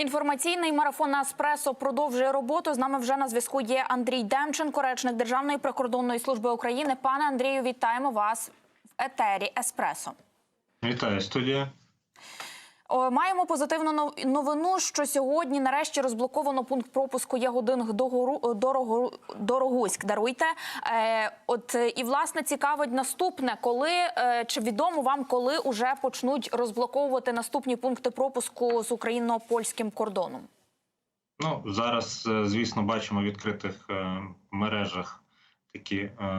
Інформаційний марафон на Еспресо продовжує роботу. З нами вже на зв'язку є Андрій Демченко, речник Державної прикордонної служби України. Пане Андрію, вітаємо вас в етері Еспресо. Вітаю студія. О, Маємо позитивну нов- новину, що сьогодні нарешті розблоковано пункт пропуску Ягодин до Дорогу- Дорогуськ. Даруйте. Е, от е, і власне цікавить наступне, коли е, чи відомо вам, коли уже почнуть розблоковувати наступні пункти пропуску з україно-польським кордоном? Ну зараз, е, звісно, бачимо в відкритих е, мережах такі е,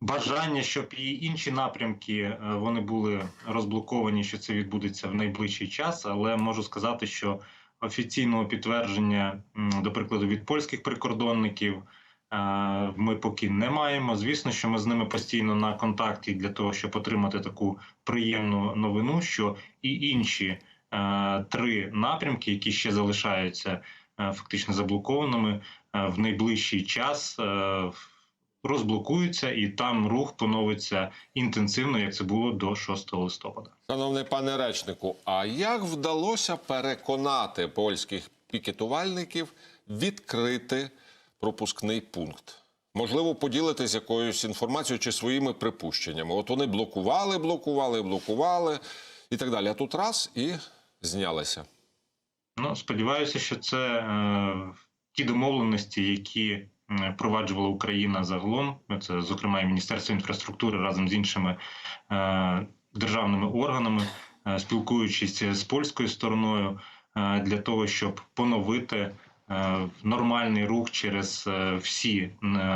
бажання, щоб і інші напрямки е, вони були розблоковані, що це відбудеться в найближчий час. Але можу сказати, що офіційного підтвердження, до прикладу, від польських прикордонників. е, Ми поки не маємо. Звісно, що ми з ними постійно на контакті для того, щоб отримати таку приємну новину, що і інші е, три напрямки, які ще залишаються е, фактично заблокованими, е, в найближчий час е, розблокуються, і там рух поновиться інтенсивно, як це було до 6 листопада. Шановний пане речнику, а як вдалося переконати польських пікетувальників відкрити пропускний пункт? Можливо, поділитись якоюсь інформацією чи своїми припущеннями. От вони блокували, блокували, блокували і так далі. А тут раз і знялися. Ну сподіваюся, що це е, ті домовленості, які впроваджувала Україна загалом. Це зокрема і Міністерство інфраструктури разом з іншими е, державними органами, е, спілкуючись з польською стороною е, для того, щоб поновити нормальний рух через всі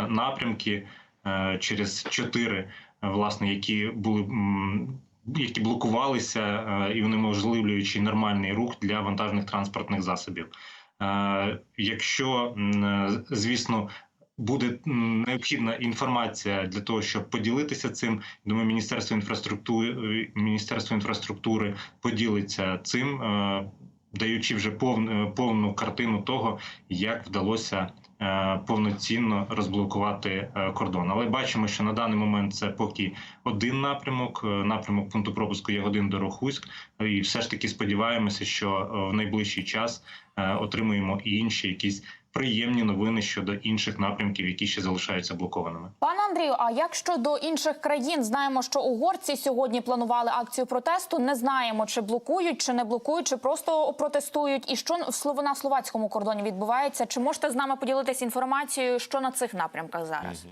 напрямки, через чотири, власне, які були. які блокувалися і унеможливлюючи нормальний рух для вантажних транспортних засобів. Якщо, звісно, буде необхідна інформація для того, щоб поділитися цим, думаю, Міністерство інфраструктури Міністерство інфраструктури поділиться цим, е, даючи вже повну, повну картину того, як вдалося е, повноцінно розблокувати е, кордон. Але бачимо, що на даний момент це поки один напрямок, е, напрямок пункту пропуску Ягодин до Рохуськ. І все ж таки сподіваємося, що е, в найближчий час е, отримуємо і інші якісь приємні новини щодо інших напрямків, які ще залишаються блокованими. Пане Андрію, а як щодо інших країн, знаємо, що угорці сьогодні планували акцію протесту. Не знаємо, чи блокують, чи не блокують, чи просто протестують. І що в Слов- на словацькому кордоні відбувається? Чи можете з нами поділитися інформацією, що на цих напрямках зараз?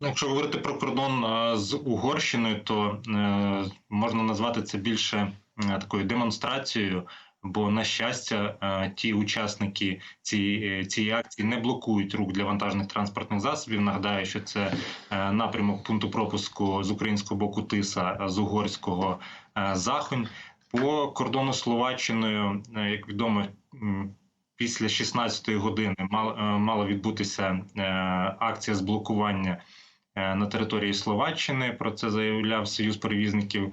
Ну, Якщо говорити про кордон е, з Угорщиною, то е, можна назвати це більше е, такою демонстрацією. Бо на щастя, е, ті учасники цієї, цієї акції не блокують рух для вантажних транспортних засобів. Нагадаю, що це е, напрямок пункту пропуску з українського боку Тиса, з угорського е, Захонь. По кордону Словаччиною, е, як відомо, після 16-ї години мал- е, мала відбутися е, акція з блокування е, на території Словаччини. Про це заявляв Союз перевізників е,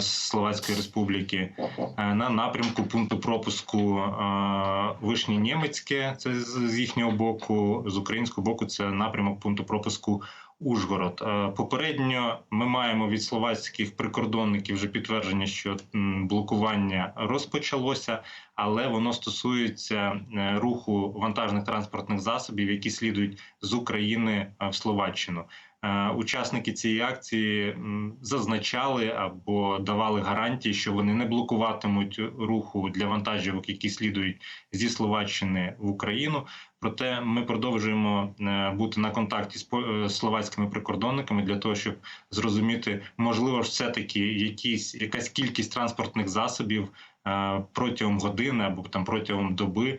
Словацької Республіки е, на напрямку пункту пропуску е, Вишні Німецьке. Це з їхнього боку, з українського боку, це напрямок пункту пропуску. Ужгород Е, попередньо ми маємо від словацьких прикордонників вже підтвердження, що блокування розпочалося, але воно стосується е, руху вантажних транспортних засобів, які слідують з України е, в Словаччину. Учасники цієї акції зазначали або давали гарантії, що вони не блокуватимуть руху для вантажівок, які слідують зі Словаччини в Україну. Проте ми продовжуємо е, бути на контакті з е, словацькими прикордонниками для того, щоб зрозуміти, можливо, ж все-таки якісь якась кількість транспортних засобів е, протягом години або там протягом доби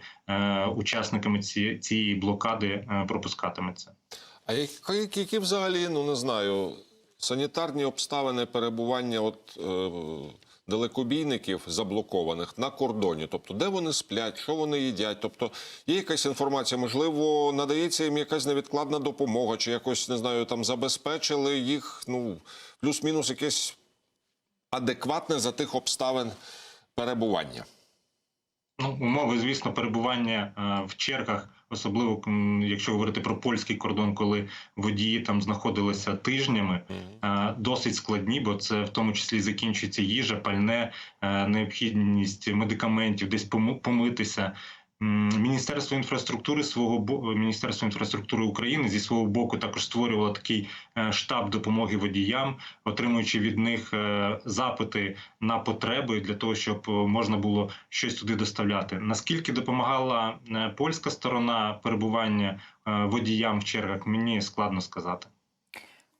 учасниками ці- цієї блокади пропускатиметься. А які, які взагалі, ну не знаю, санітарні обставини перебування от, е, далекобійників заблокованих на кордоні? Тобто, де вони сплять, що вони їдять? Тобто, є якась інформація, можливо, надається їм якась невідкладна допомога, чи якось не знаю, там забезпечили їх, ну, плюс-мінус якесь адекватне за тих обставин перебування. Ну, умови, звісно, перебування е, в чергах, особливо якщо говорити про польський кордон, коли водії там знаходилися тижнями, е, досить складні, бо це в тому числі закінчується їжа, пальне, е, необхідність медикаментів, десь помитися. Міністерство інфраструктури свого Міністерство інфраструктури України зі свого боку також створювало такий е, штаб допомоги водіям, отримуючи від них е, запити на потреби для того, щоб е, можна було щось туди доставляти. Наскільки допомагала польська сторона перебування водіям в чергах, мені складно сказати.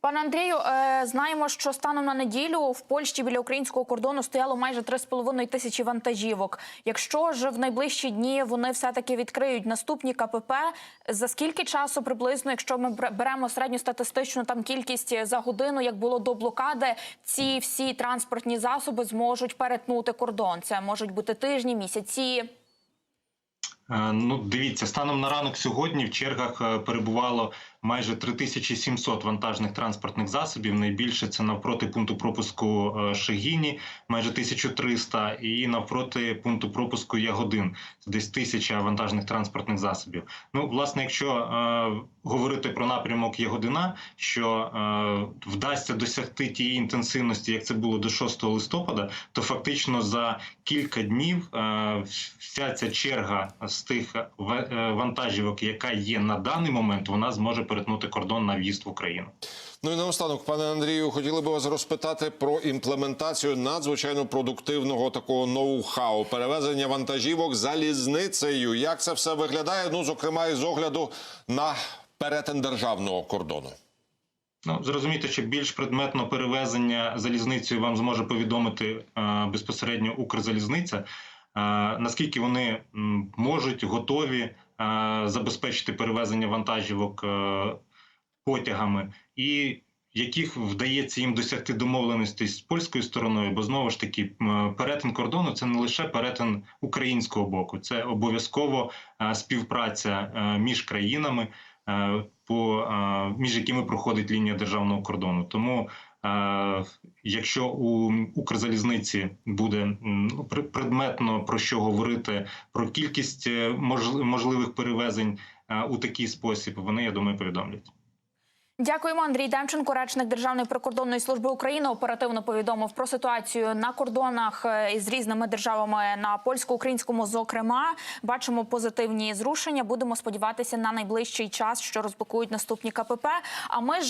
Пане Андрію, е, знаємо, що станом на неділю в Польщі біля українського кордону стояло майже 3,5 тисячі вантажівок. Якщо ж в найближчі дні вони все-таки відкриють наступні КПП, за скільки часу приблизно, якщо ми беремо середньостатистичну там кількість за годину, як було до блокади, ці всі транспортні засоби зможуть перетнути кордон? Це можуть бути тижні, місяці. Е, Ну, дивіться, станом на ранок сьогодні в чергах е, перебувало майже 3700 вантажних транспортних засобів. Найбільше це навпроти пункту пропуску е, Шегіні, майже 1300, і навпроти пункту пропуску Ягодин. Це десь тисяча вантажних транспортних засобів. Ну, власне, якщо е, говорити про напрямок Ягодина, що е, вдасться досягти тієї інтенсивності, як це було до 6 листопада, то фактично за кілька днів е, вся ця черга з тих е, вантажівок, яка є на даний момент, вона зможе перетнути кордон на в'їзд в Україну. Ну і наостанок, пане Андрію, хотіли би вас розпитати про імплементацію надзвичайно продуктивного такого ноу-хау перевезення вантажівок залізницею. Як це все виглядає? Ну, зокрема, із огляду на перетин державного кордону. Ну зрозумійте, що більш предметно перевезення залізницею вам зможе повідомити е, безпосередньо Укрзалізниця. Е, наскільки вони можуть готові забезпечити перевезення вантажівок е, потягами, і яких вдається їм досягти домовленостей з польською стороною, бо знову ж таки перетин кордону це не лише перетин українського боку, це обов'язково е, співпраця е, між країнами, е, по е, між якими проходить лінія державного кордону. Тому е, якщо у Укрзалізниці буде ну, предметно про що говорити про кількість е, можливих перевезень у такий спосіб, вони я думаю повідомлять. Дякуємо, Андрій Демченко, речник Державної прикордонної служби України, оперативно повідомив про ситуацію на кордонах е, із різними державами на польсько-українському. Зокрема, бачимо позитивні зрушення. Будемо сподіватися на найближчий час, що розблокують наступні КПП. А ми ж